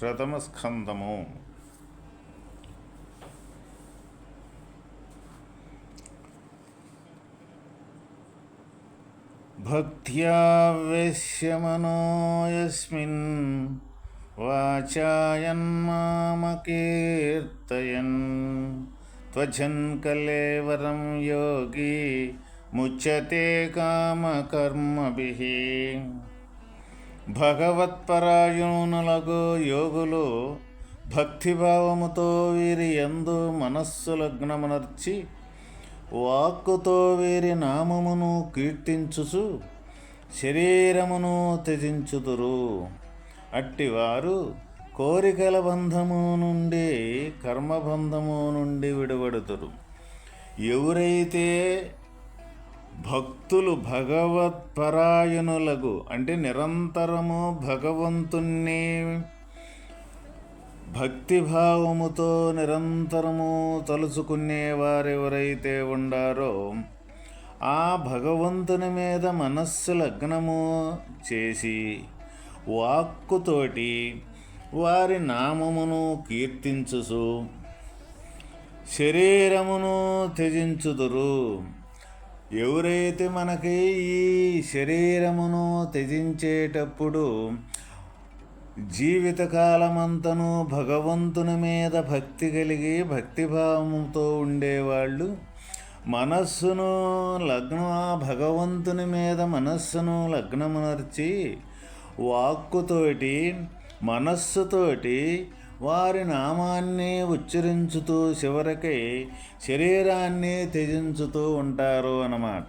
భాగవత రత్నాకరం ప్రథమ స్కందము భక్త్యా వేశ్యమనో యస్మిన్ వాచాయన్మామకీర్తయన్ త్వజన్ కలేవరం యోగి భగవత్పరాయణులకు యోగులు భక్తిభావముతో వీరి ఎందు మనస్సు లగ్నమునర్చి వాక్కుతో వీరి నామమును కీర్తించుచు శరీరమును త్యజించుదురు. అట్టివారు కోరికల బంధము నుండి కర్మబంధము నుండి విడబడుతురు ఎవరైతే భక్తులు భగవత్పరాయణులకు అంటే నిరంతరము భగవంతుణ్ణి భక్తిభావముతో నిరంతరము తలుచుకునే వారెవరైతే ఉండారో ఆ భగవంతుని మీద మనస్సు లగ్నము చేసి వాక్కుతోటి వారి నామమును కీర్తించుసు శరీరమును త్యజించుదురు. ఎవరైతే మనకి ఈ శరీరమును త్యజించేటప్పుడు జీవితకాలమంతను భగవంతుని మీద భక్తి కలిగి భక్తిభావముతో ఉండేవాళ్ళు మనస్సును లగ్నం ఆ భగవంతుని మీద మనస్సును లగ్నమునర్చి వాక్కుతోటి మనస్సుతోటి వారి నామాన్ని ఉచ్చరించుతూ చివరికి శరీరాన్ని త్యజించుతూ ఉంటారు అన్నమాట.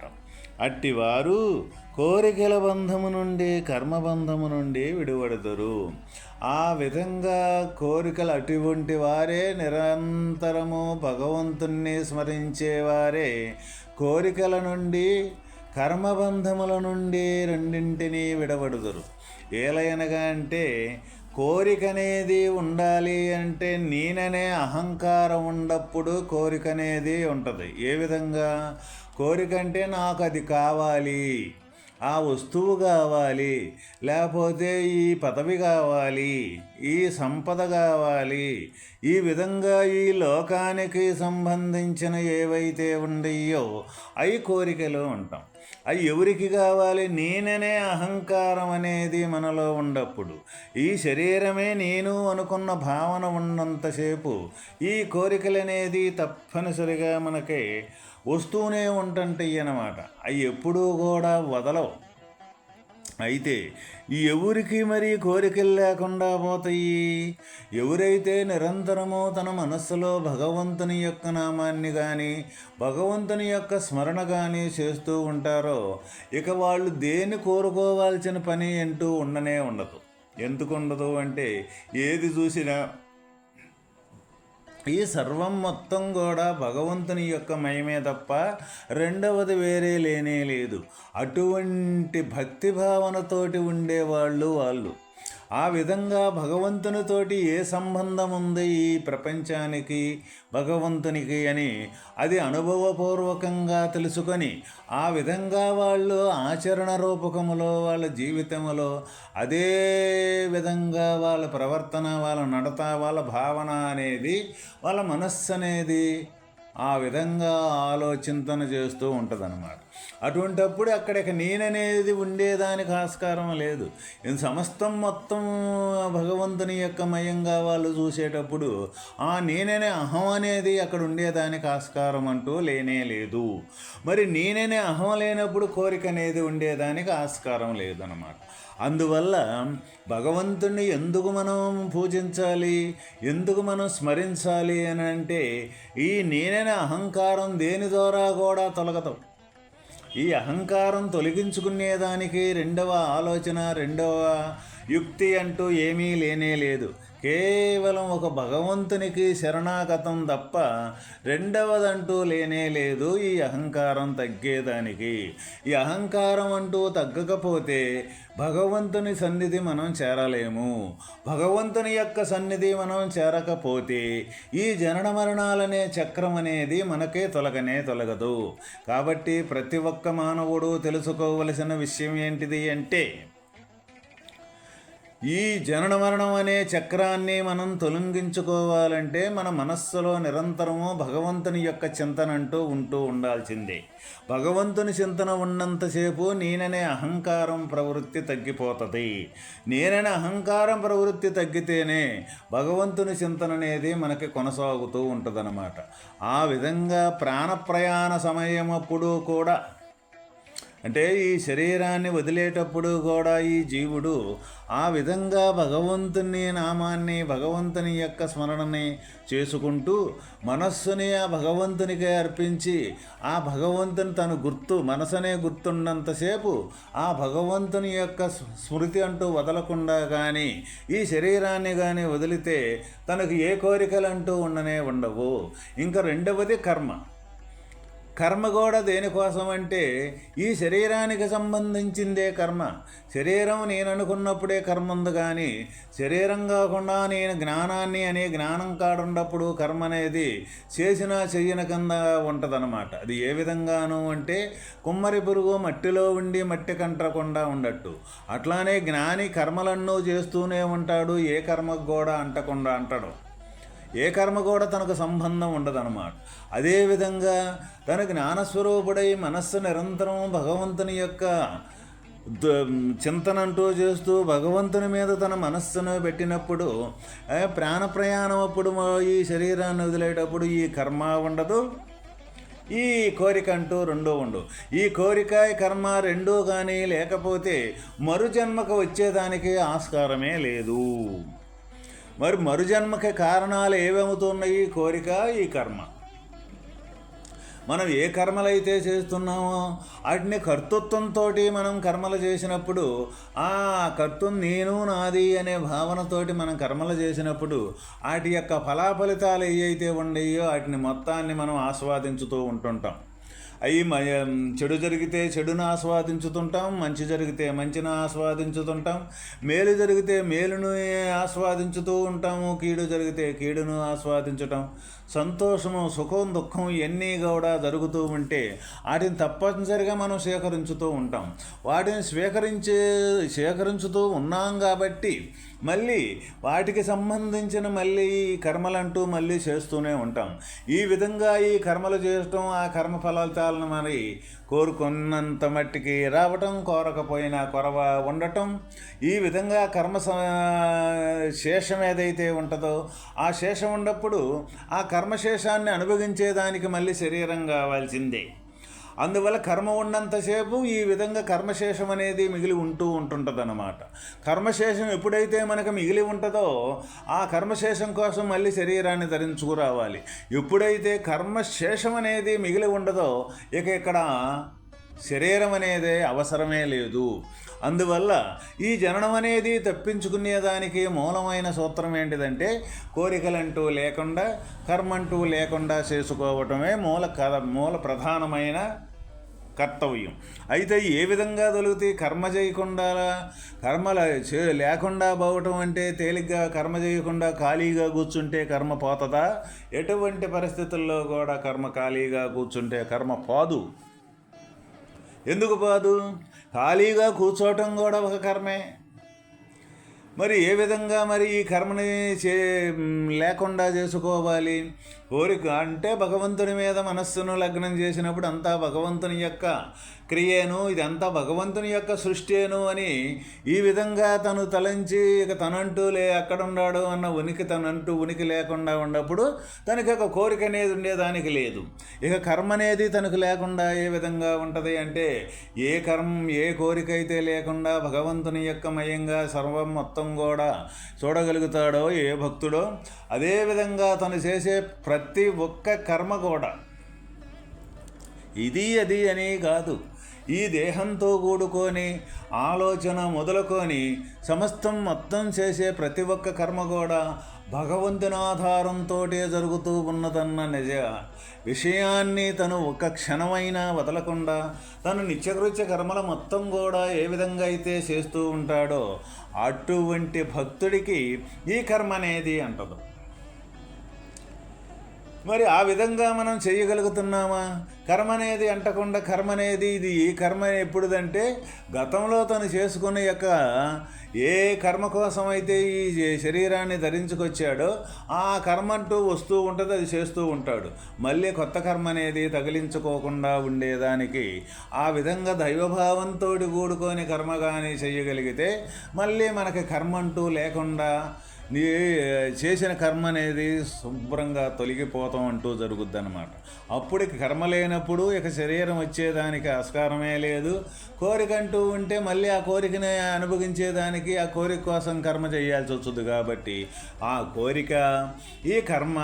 అట్టివారు కోరికల బంధము నుండి కర్మబంధము నుండి విడువడదురు. ఆ విధంగా కోరికలు అటువంటి వారే నిరంతరము భగవంతుణ్ణి స్మరించేవారే కోరికల నుండి కర్మబంధముల నుండి రెండింటినీ విడబడుదురు ఏలయనగా అంటే కోరిక అనేది ఉండాలి అంటే నేననే అహంకారం ఉన్నప్పుడు కోరిక అనేది ఉంటుంది. ఏ విధంగా? కోరిక అంటే నాకు అది కావాలి. ఆ వస్తువు కావాలి. లేకపోతే ఈ పదవి కావాలి. ఈ సంపద కావాలి. ఈ విధంగా ఈ లోకానికి సంబంధించిన ఏవైతే ఉండయో అవి కోరికలు ఉంటాం. అవి ఎవరికి కావాలి? నేననే అహంకారం అనేది మనలో ఉండప్పుడు ఈ శరీరమే నేను అనుకున్న భావన ఉన్నంతసేపు ఈ కోరికలు అనేది తప్పనిసరిగా మనకి వస్తూనే ఉంటుంటాయి అన్నమాట అవి ఎప్పుడూ కూడా వదలవు. అయితే ఎవరికి మరి కోరికలు లేకుండా పోతాయి? ఎవరైతే నిరంతరము తన మనస్సులో భగవంతుని యొక్క నామాన్ని కానీ భగవంతుని యొక్క స్మరణ కానీ చేస్తూ ఉంటారో ఇక వాళ్ళు దేన్ని కోరుకోవాల్సిన పని అంటూ ఉండనే ఉండదు. ఎందుకు ఉండదు అంటే ఏది చూసినా ఈ సర్వం మొత్తం కూడా భగవంతుని యొక్క మయమే తప్ప రెండవది వేరే లేనే లేదు. అటువంటి భక్తి భావనతోటి ఉండేవాళ్ళు వాళ్ళు. ఆ విధంగా భగవంతునితోటి ఏ సంబంధం ఉంది ఈ ప్రపంచానికి భగవంతునికి అని అది అనుభవపూర్వకంగా తెలుసుకొని ఆ విధంగా వాళ్ళు ఆచరణ రూపకములో వాళ్ళ జీవితంలో అదే విధంగా వాళ్ళ ప్రవర్తన వాళ్ళ నడత వాళ్ళ భావన అనేది వాళ్ళ మనస్సు అనేది ఆ విధంగా ఆలోచింతన చేస్తూ ఉంటుందన్నమాట. అటువంటప్పుడు అక్కడ నేననేది ఉండేదానికి ఆస్కారం లేదు. సమస్తం మొత్తం భగవంతుని యొక్క మయంగా వాళ్ళు చూసేటప్పుడు ఆ నేననే అహం అనేది అక్కడ ఉండేదానికి ఆస్కారం అంటూ లేనే లేదు. మరి నేననే అహం లేనప్పుడు కోరిక అనేది ఉండేదానికి ఆస్కారం లేదన్నమాట. అందువల్ల భగవంతుణ్ణి ఎందుకు మనం పూజించాలి? ఎందుకు మనం స్మరించాలి అని అంటే ఈ నేననే అహంకారం దేని ద్వారా కూడా తొలగతాం. ఈ అహంకారం తొలగించుకునేదానికి రెండవ ఆలోచన రెండవ యుక్తి అంటూ ఏమీ లేనే లేదు. కేవలం ఒక భగవంతునికి శరణాగతం తప్ప రెండవదంటూ లేనే లేదు ఈ అహంకారం తగ్గేదానికి. ఈ అహంకారం అంటూ తగ్గకపోతే భగవంతుని సన్నిధి మనం చేరలేము. భగవంతుని యొక్క సన్నిధి మనం చేరకపోతే ఈ జనన మరణాలనే చక్రం అనేది మనకే తొలగనే తొలగదు. కాబట్టి ప్రతి ఒక్క మానవుడు తెలుసుకోవలసిన విషయం ఏంటిది అంటే ఈ జనన మరణం అనే చక్రాన్ని మనం తొలగించుకోవాలంటే మన మనస్సులో నిరంతరము భగవంతుని యొక్క చింతన అంటూ ఉంటూ ఉండాల్సిందే. భగవంతుని చింతన ఉన్నంతసేపు నేననే అహంకారం ప్రవృత్తి తగ్గిపోతుంది. నేననే అహంకారం ప్రవృత్తి తగ్గితేనే భగవంతుని చింతన అనేది మనకి కొనసాగుతూ ఉంటుందన్నమాట. ఆ విధంగా ప్రాణప్రయాణ సమయం అప్పుడు కూడా అంటే ఈ శరీరాన్ని వదిలేటప్పుడు కూడా ఈ జీవుడు ఆ విధంగా భగవంతుని నామాన్ని భగవంతుని యొక్క స్మరణని చేసుకుంటూ మనస్సుని ఆ భగవంతునికే అర్పించి ఆ భగవంతుని తను గుర్తు మనసునే గుర్తున్నంతసేపు ఆ భగవంతుని యొక్క స్మృతి అంటూ వదలకుండా కానీ ఈ శరీరాన్ని కానీ వదిలితే తనకు ఏ కోరికలు అంటూ ఉండనే ఉండవు. ఇంకా రెండవది కర్మ. కర్మ కూడా దేనికోసం అంటే ఈ శరీరానికి సంబంధించిందే కర్మ. శరీరం నేను అనుకున్నప్పుడే కర్మ ఉంది కానీ శరీరం కాకుండా నేను జ్ఞానాన్ని అనే జ్ఞానం కాడున్నప్పుడు కర్మ అనేది చేసినా చెయ్యన కింద ఉంటుందన్నమాట. అది ఏ విధంగాను అంటే కుమ్మరి పురుగు మట్టిలో ఉండి మట్టి కంటకుండా ఉండట్టు. అట్లానే జ్ఞాని కర్మలన్నూ చేస్తూనే ఉంటాడు ఏ కర్మకు కూడా అంటకుండా అంటాడు. ఏ కర్మ కూడా తనకు సంబంధం ఉండదన్నమాట. అదేవిధంగా తన జ్ఞానస్వరూపుడై మనస్సు నిరంతరం భగవంతుని యొక్క చింతన అంటూ చేస్తూ భగవంతుని మీద తన మనస్సును పెట్టినప్పుడు ప్రాణ ప్రయాణం అప్పుడు ఈ శరీరాన్ని వదిలేటప్పుడు ఈ కర్మ ఉండదు. ఈ కోరిక అంటూ రెండూ ఉండు. ఈ కోరిక కర్మ రెండూ కానీ లేకపోతే మరు జన్మకు వచ్చేదానికి ఆస్కారమే లేదు. మరి మరుజన్మకి కారణాలు ఏమవుతున్నాయి? కోరిక ఈ కర్మ. మనం ఏ కర్మలైతే చేస్తున్నామో వాటిని కర్తృత్వంతో మనం కర్మలు చేసినప్పుడు ఆ కర్తం నేను నాది అనే భావనతోటి మనం కర్మలు చేసినప్పుడు వాటి యొక్క ఫలాఫలితాలు ఏవైతే ఉన్నాయో వాటిని మొత్తాన్ని మనం ఆస్వాదించుతూ ఉంటుంటాం. అవి చెడు జరిగితే చెడును ఆస్వాదించుతుంటాం మంచి జరిగితే మంచిని ఆస్వాదించుతుంటాం మేలు జరిగితే మేలును ఆస్వాదించుతూ ఉంటాము కీడు జరిగితే కీడును ఆస్వాదించటం సంతోషము సుఖం దుఃఖం ఇవన్నీ కూడా జరుగుతూ ఉంటే వాటిని తప్పనిసరిగా మనం స్వీకరించుతూ ఉంటాం. వాటిని స్వీకరించే స్వీకరించుతూ ఉన్నాం కాబట్టి మళ్ళీ వాటికి సంబంధించిన మళ్ళీ కర్మలంటూ మళ్ళీ చేస్తూనే ఉంటాం. ఈ విధంగా ఈ కర్మలు చేయటం ఆ కర్మ ఫలితాలను మరి కోరుకున్నంత మట్టికి రావటం కోరకపోయినా కొరవ ఉండటం ఈ విధంగా కర్మ శేషం ఏదైతే ఉంటుందో ఆ శేషం ఉన్నప్పుడు ఆ కర్మశేషాన్ని అనుభవించేదానికి మళ్ళీ శరీరం కావాల్సిందే. అందువల్ల కర్మ ఉన్నంతసేపు ఈ విధంగా కర్మశేషం అనేది మిగిలి ఉంటూ ఉంటుంటుందన్నమాట. కర్మశేషం ఎప్పుడైతే మనకు మిగిలి ఉంటుందో ఆ కర్మశేషం కోసం మళ్ళీ శరీరాన్ని ధరించుకురావాలి. ఎప్పుడైతే కర్మశేషం అనేది మిగిలి ఉండదో ఇక ఇక్కడ శరీరం అనేది అవసరమే లేదు. అందువల్ల ఈ జననం అనేది తప్పించుకునేదానికి మూలమైన సూత్రం ఏంటిదంటే కోరికలంటూ లేకుండా కర్మంటూ లేకుండా చేసుకోవటమే మూల కథ మూల ప్రధానమైన కర్తవ్యం. అయితే ఏ విధంగా దొరుకుతాయి కర్మ చేయకుండా కర్మల చే లేకుండా పోవటం అంటే తేలిగ్గా కర్మ చేయకుండా ఖాళీగా కూర్చుంటే కర్మ పోతుందా? ఎటువంటి పరిస్థితుల్లో కూడా కర్మ ఖాళీగా కూర్చుంటే కర్మ పోదు. ఎందుకు పోదు ఖాళీగా కూర్చోవటం కూడా ఒక కర్మే. మరి ఏ విధంగా మరి ఈ కర్మని చే లేకుండా చేసుకోవాలి? కోరిక అంటే భగవంతుని మీద మనస్సును లగ్నం చేసినప్పుడు అంతా భగవంతుని యొక్క క్రియేను ఇదంతా భగవంతుని యొక్క సృష్టిను అని ఈ విధంగా తను తలంచి ఇక తనంటూ లే అక్కడ ఉన్నాడు అన్న ఉనికి తనంటూ ఉనికి లేకుండా ఉన్నప్పుడు తనకి ఒక కోరిక అనేది ఉండేదానికి లేదు. ఇక కర్మ అనేది తనకు లేకుండా ఏ విధంగా ఉంటుంది అంటే ఏ కర్మ ఏ కోరిక అయితే లేకుండా భగవంతుని యొక్క మయంగా సర్వం మొత్తం కూడా చూడగలుగుతాడో ఏ భక్తుడో అదేవిధంగా తను చేసే ప్రతి ప్రతి ఒక్క కర్మ కూడా. ఇది అది అని కాదు. ఈ దేహంతో కూడుకొని ఆలోచన మొదలుకొని సమస్తం మొత్తం చేసే ప్రతి ఒక్క కర్మ కూడా భగవంతుని ఆధారంతో జరుగుతూ ఉన్నదన్న నిజ. విషయాన్ని తను ఒక క్షణమైనా వదలకుండా తను నిత్యకృత్య కర్మల మొత్తం కూడా ఏ విధంగా అయితే చేస్తూ ఉంటాడో అటువంటి భక్తుడికి ఈ కర్మ అనేది అంటదు. మరి ఆ విధంగా మనం చేయగలుగుతున్నామా? కర్మ అనేది అంటకుండా కర్మ అనేది ఇది కర్మ ఎప్పుడుదంటే గతంలో తను చేసుకున్న యొక్క ఏ కర్మ కోసం అయితే ఈ శరీరాన్ని ధరించుకొచ్చాడో ఆ కర్మ అంటూ వస్తూ ఉంటుంది అది చేస్తూ ఉంటాడు. మళ్ళీ కొత్త కర్మ అనేది తగిలించుకోకుండా ఉండేదానికి ఆ విధంగా దైవభావంతో కూడుకొని కర్మ కానీ చేయగలిగితే మళ్ళీ మనకి కర్మ అంటూ లేకుండా నీ చేసిన కర్మ అనేది శుభ్రంగా తొలగిపోతాం అంటూ జరుగుద్ది అనమాట అప్పుడు కర్మ లేనప్పుడు ఇక శరీరం వచ్చేదానికి ఆస్కారమే లేదు. కోరిక అంటూ ఉంటే మళ్ళీ ఆ కోరికని అనుభవించేదానికి ఆ కోరిక కోసం కర్మ చేయాల్సి వచ్చుద్ది కాబట్టి ఆ కోరిక ఈ కర్మ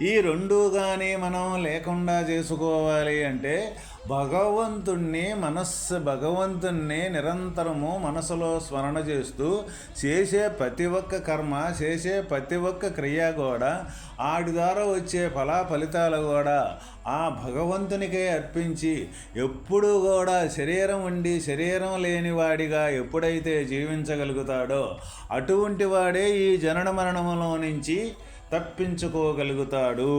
ఈ రెండు కానీ మనం లేకుండా చేసుకోవాలి అంటే భగవంతుణ్ణి మనస్సు భగవంతుణ్ణి నిరంతరము మనసులో స్మరణ చేస్తూ చేసే ప్రతి ఒక్క కర్మ చేసే ప్రతి ఒక్క క్రియ కూడా ఆడి ద్వారా వచ్చే ఫలా ఫలితాలు కూడా ఆ భగవంతునికే అర్పించి ఎప్పుడు కూడా శరీరం ఉండి శరీరం లేనివాడిగా ఎప్పుడైతే జీవించగలుగుతాడో అటువంటి వాడే ఈ జనన మరణములో నుంచి తప్పించుకోగలుగుతాడు.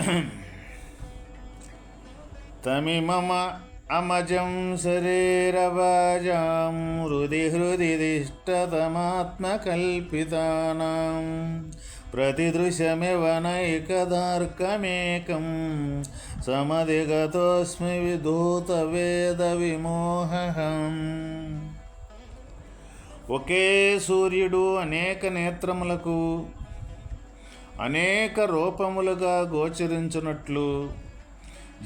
తమిమమ అమజం శరీరవాజాం హృది హృదిష్టతమాత్మకల్పితానా దిష్టతమాత్మకల్పితానాం. ప్రతిదృశ్యమివ నైకదార్కమేకం. సమధిగతోస్మి విధూత వేద విధూతవేదవిమోహం ఒకే సూర్యుడు అనేక నేత్రములకు అనేక రూపములుగా గోచరించున్నట్లు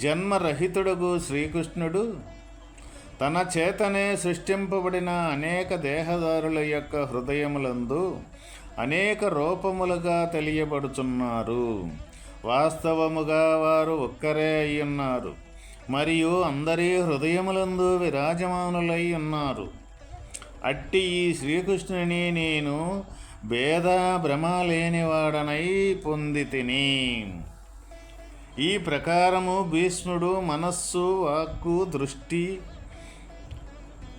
జన్మరహితుడుగు శ్రీకృష్ణుడు తన చేతనే సృష్టింపబడిన అనేక దేహదారుల యొక్క హృదయములందు అనేక రూపములుగా తెలియబడుచున్నారు. వాస్తవముగా వారు ఒక్కరే అయ్యున్నారు. మరియు అందరి హృదయములందు విరాజమానులై ఉన్నారు. అట్టి ఈ శ్రీకృష్ణుని నేను భేద భ్రమ లేనివాడనై పొందితిని. ఈ ప్రకారము భీష్ముడు మనస్సు వాక్కు దృష్టి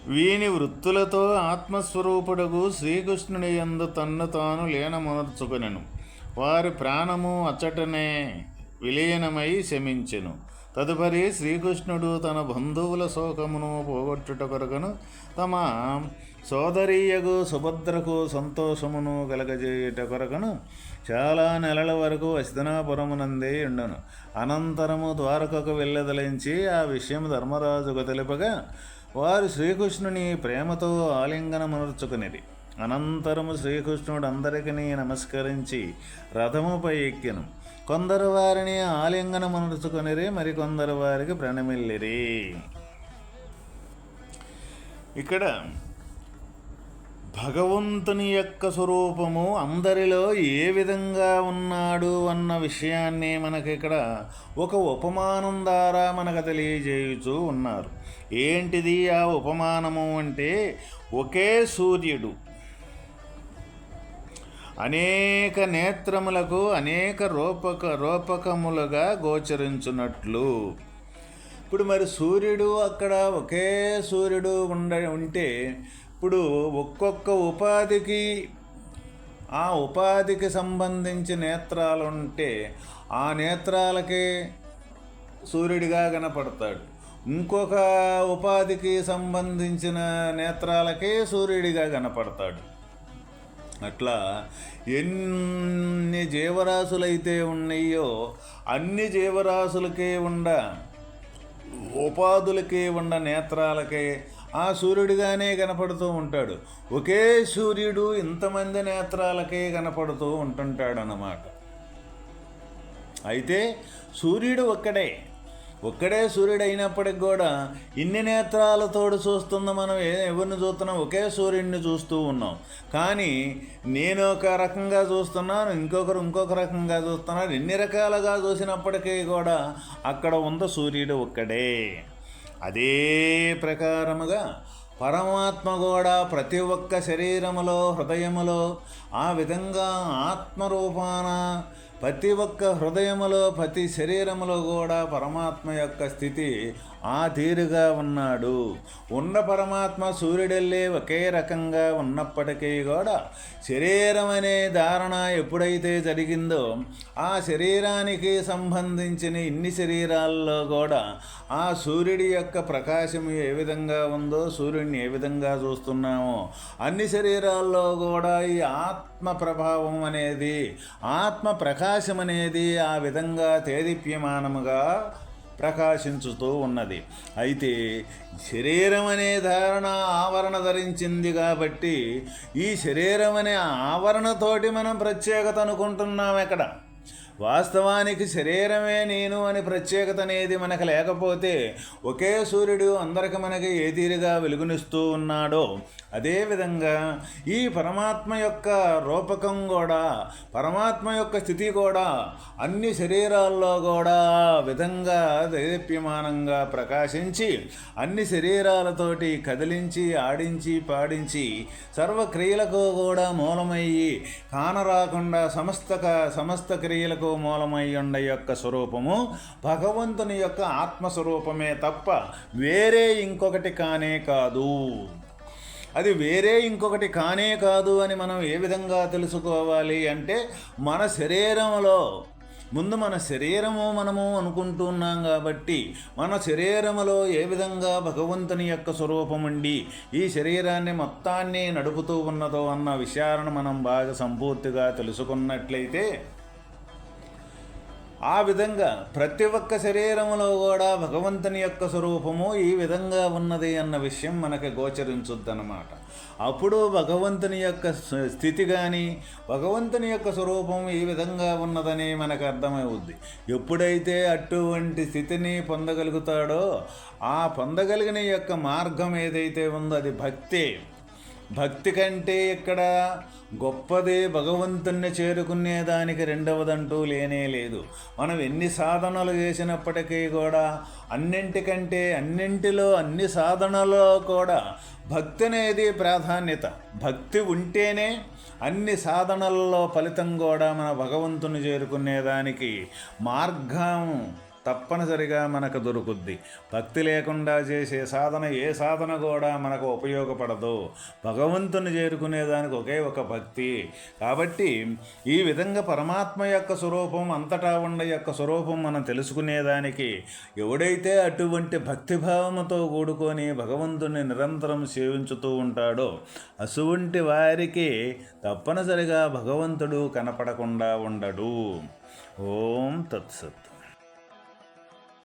వీని వృత్తులతో ఆత్మస్వరూపుడుగు శ్రీకృష్ణుని ఎందు తన్ను తాను లీనమర్చుకునెను వారి ప్రాణము అచ్చటనే విలీనమై శమించెను. తదుపరి శ్రీకృష్ణుడు తన బంధువుల శోకమును పోగొట్టుట కొరకను తమ సోదరీయకు సుభద్రకు సంతోషమును కలగజేయుట కొరకను చాలా నెలల వరకు అస్తినాపురమునందే ఉండను. అనంతరము ద్వారకకు వెళ్ళదలించి ఆ విషయం ధర్మరాజుకు తెలుపగా వారు శ్రీకృష్ణుని ప్రేమతో ఆలింగనమనర్చుకునిది అనంతరము శ్రీకృష్ణుడు అందరికీ నమస్కరించి రథముపై ఎక్కెను. కొందరు వారిని ఆలింగనమనర్చుకునిరి మరికొందరు వారికి ప్రణమిల్లిరి. ఇక్కడ భగవంతుని యొక్క స్వరూపము అందరిలో ఏ విధంగా ఉన్నాడు అన్న విషయాన్ని మనకి ఇక్కడ ఒక ఉపమానం ద్వారా మనకు తెలియజేయుచూ ఉన్నారు. ఏంటిది ఆ ఉపమానము అంటే ఒకే సూర్యుడు. అనేక నేత్రములకు అనేక రూపక రూపకములుగా గోచరించున్నట్లు ఇప్పుడు మరి సూర్యుడు అక్కడ ఒకే సూర్యుడు ఉండ ఉంటే ఇప్పుడు ఒక్కొక్క ఉపాధికి ఆ ఉపాధికి సంబంధించి నేత్రాలు ఉంటే ఆ నేత్రాలకే సూర్యుడిగా కనపడతాడు. ఇంకొక ఉపాధికి సంబంధించిన నేత్రాలకే సూర్యుడిగా కనపడతాడు. అట్లా ఎన్ని జీవరాశులైతే ఉన్నాయో అన్ని జీవరాశులకే ఉండ ఉపాధులకే ఉండ నేత్రాలకే ఆ సూర్యుడిగానే కనపడుతూ ఉంటాడు. ఒకే సూర్యుడు ఇంతమంది నేత్రాలకే కనపడుతూ ఉంటుంటాడు అన్నమాట అయితే సూర్యుడు ఒక్కడే. ఒక్కడే సూర్యుడు అయినప్పటికి కూడా ఇన్ని నేత్రాలతోడు చూస్తున్న మనం ఏ ఎవరిని చూస్తున్నాం? ఒకే సూర్యుడిని చూస్తూ ఉన్నాం. కానీ నేను ఒక రకంగా చూస్తున్నాను ఇంకొకరు ఇంకొక రకంగా చూస్తున్నారు. ఎన్ని రకాలుగా చూసినప్పటికీ కూడా అక్కడ ఉన్న సూర్యుడు ఒక్కడే. అదే ప్రకారముగా పరమాత్మ కూడా ప్రతి ఒక్క శరీరములో హృదయములో ఆ విధంగా ఆత్మరూపాన ప్రతి ఒక్క హృదయములో ప్రతి శరీరములో కూడా పరమాత్మ యొక్క స్థితి ఆ తీరుగా ఉన్నాడు. ఉన్న పరమాత్మ సూర్యుడెళ్ళే ఒకే రకంగా ఉన్నప్పటికీ కూడా శరీరం అనే ధారణ ఎప్పుడైతే జరిగిందో ఆ శరీరానికి సంబంధించిన ఇన్ని శరీరాల్లో కూడా ఆ సూర్యుడి యొక్క ప్రకాశం ఏ విధంగా ఉందో సూర్యుడిని ఏ విధంగా చూస్తున్నామో అన్ని శరీరాల్లో కూడా ఈ ఆత్మ ప్రభావం అనేది ఆత్మ ప్రకాశం అనేది ఆ విధంగా తేదీప్యమానముగా ప్రకాశించుతూ ఉన్నది. అయితే శరీరం అనే ధారణ ఆవరణ ధరించింది కాబట్టి ఈ శరీరం అనే ఆవరణతోటి మనం ప్రత్యేకత అనుకుంటున్నాం ఎక్కడ? వాస్తవానికి శరీరమే నేను అని ప్రత్యేకత అనేది మనకు లేకపోతే ఒకే సూర్యుడు అందరికి మనకి ఏ తీరుగా వెలుగునిస్తూ ఉన్నాడో అదేవిధంగా ఈ పరమాత్మ యొక్క రూపకం కూడా పరమాత్మ యొక్క స్థితి కూడా అన్ని శరీరాల్లో కూడా విధంగా దైదప్యమానంగా ప్రకాశించి అన్ని శరీరాలతోటి కదిలించి ఆడించి పాడించి సర్వక్రియలకు కూడా మూలమయ్యి కానరాకుండా సమస్త సమస్త క్రియలకు మూలమై ఉండ యొక్క స్వరూపము భగవంతుని యొక్క ఆత్మస్వరూపమే తప్ప వేరే ఇంకొకటి కానే కాదు. అది వేరే ఇంకొకటి కానే కాదు అని మనం ఏ విధంగా తెలుసుకోవాలి అంటే మన శరీరంలో ముందు మన శరీరము మనము అనుకుంటున్నాం కాబట్టి మన శరీరములో ఏ విధంగా భగవంతుని యొక్క స్వరూపం ఉండి ఈ శరీరాన్ని మొత్తాన్ని నడుపుతూ ఉన్నదో అన్న విషయాలను మనం బాగా సంపూర్తిగా తెలుసుకున్నట్లయితే ఆ విధంగా ప్రతి ఒక్క శరీరంలో కూడా భగవంతుని యొక్క స్వరూపము ఈ విధంగా ఉన్నది అన్న విషయం మనకి గోచరించుద్దన్నమాట. అప్పుడు భగవంతుని యొక్క స్థితి కానీ భగవంతుని యొక్క స్వరూపం ఈ విధంగా ఉన్నదని మనకు అర్థమవుద్ది. ఎప్పుడైతే అటువంటి స్థితిని పొందగలుగుతాడో ఆ పొందగలిగిన యొక్క మార్గం ఏదైతే ఉందో అది భక్తే. భక్తి కంటే ఇక్కడ గొప్పదే భగవంతుణ్ణి చేరుకునే దానికి రెండవదంటూ లేనే లేదు. మనం ఎన్ని సాధనలు చేసినప్పటికీ కూడా అన్నింటికంటే అన్నింటిలో అన్ని సాధనలో కూడా భక్తి అనేది ప్రాధాన్యత. భక్తి ఉంటేనే అన్ని సాధనలలో ఫలితం కూడా మన భగవంతుని చేరుకునేదానికి మార్గం తప్పనిసరిగా మనకు దొరుకుద్ది. భక్తి లేకుండా చేసే సాధన ఏ సాధన కూడా మనకు ఉపయోగపడదు. భగవంతుని చేరుకునేదానికి ఒకే ఒక భక్తి. కాబట్టి ఈ విధంగా పరమాత్మ యొక్క స్వరూపం అంతటా ఉండ యొక్క స్వరూపం మనం తెలుసుకునేదానికి ఎవడైతే అటువంటి భక్తిభావముతో కూడుకొని భగవంతుని నిరంతరం సేవించుతూ ఉంటాడో అసువంటి వారికి తప్పనిసరిగా భగవంతుడు కనపడకుండా ఉండడు. ఓం తత్సత్.